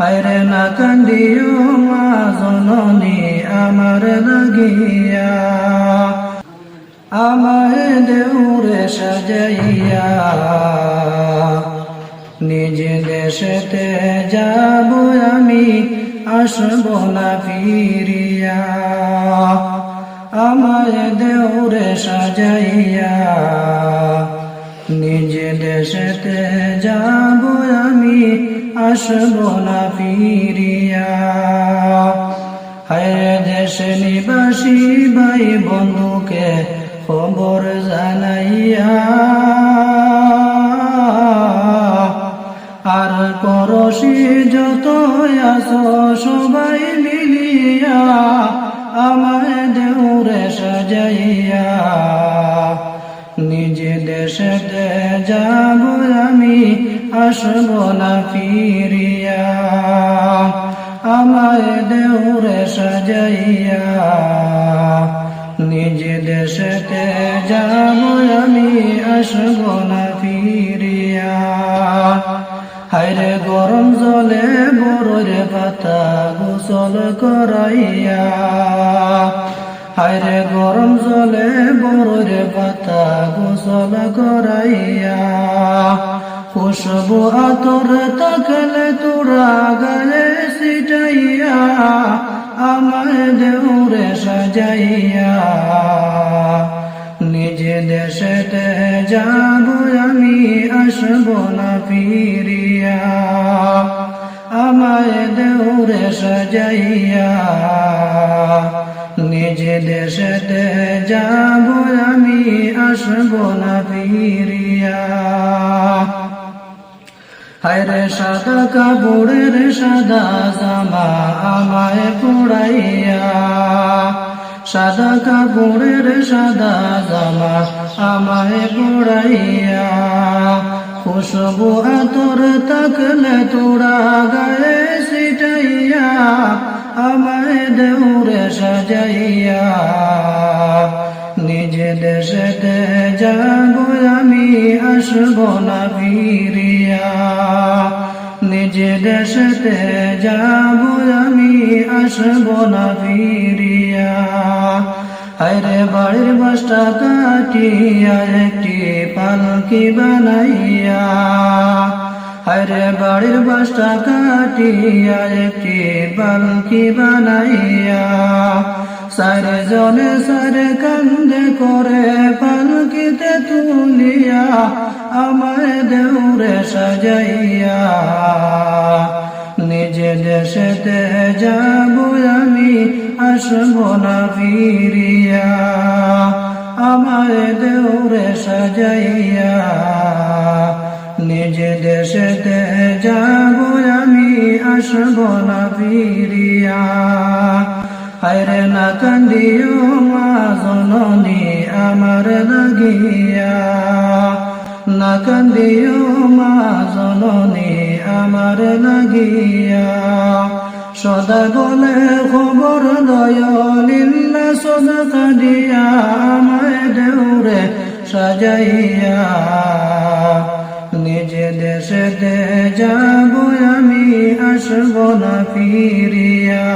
হায়রে না কান্দিও মা জননী আমার লাগিয়া। আমায় দেউরে সাজাইয়া। নিজ দেশেতে যাব আমি, আসব না ফিরিয়া। আমায় দেউরে সাজাইয়া। নিজ দেশেতে যাব আমি দেশে নিবাসী, ভাই বন্ধুকে খবর জানাইয়া। আর পরশি যত সবাই মিলিয়া আমায় দেউরে সাজাইয়া। নিজে দেশেতে যাব আমি আসব ফিরিয়া, আমায় দেউরে সাজাইয়া, নিজ দেশেতে যাব আমি আসব না ফিরিয়া। হায়রে গরম জলে বড়ের পাতা গোসল করাইয়া, হায়রে গরম জলে বড়ের পাতা গোসল করাইয়া খুশবু আতর তাকলে তোরা গালে সিটাইয়া আমায় দেউরে সাজাইয়া। নিজে দেশেতে যাব আমি, আসব না ফিরিয়া। আমায় দেউরে সাজাইয়া। নিজে দেশেতে যাব আমি, আসব না ফিরিয়া। হায়রে সাদা কাপড়ের সাদা জামা আমায় পড়াইয়া সাদা কাপড়ের সাদা জামা আমায় পড়াইয়া খুশবু আতর তাকলে তোরা গায়ে সিটাইয়া আমায় দেউরে সাজাইয়া। নিজ দেশেতে যাব আমি, আসব না ফিরিয়া। নিজ দেশেতে যাব আমি, আসব না ফিরিয়া। আরে বাড়ির বাসটা কাটিয়া, একটি পালকি বানাইয়া। আরে বাড়ির বাসটা কাটিয়া, একটি পালকি বানাইয়া। সারে জনে সারে কান্দে করে পালকিতে তুলিয়া আমায় দেউরে সাজাইয়া। নিজে দেশেতে যাব আমি, আসব না ফিরিয়া। আমায় দেউরে সাজাইয়া। নিজে দেশেতে যাব আমি, আসব না ফিরিয়া। হায়রে না কান্দিও মা জননী আমার লাগিয়া। না কান্দিও মা জননী আমার লাগিয়া। সদা বলে খবর দয়লিল্লা সদা কাঁদিয়া আমায় দেউরে সাজাইয়া। নিজে দেশেতে যাব আমি, আসব না ফিরিয়া।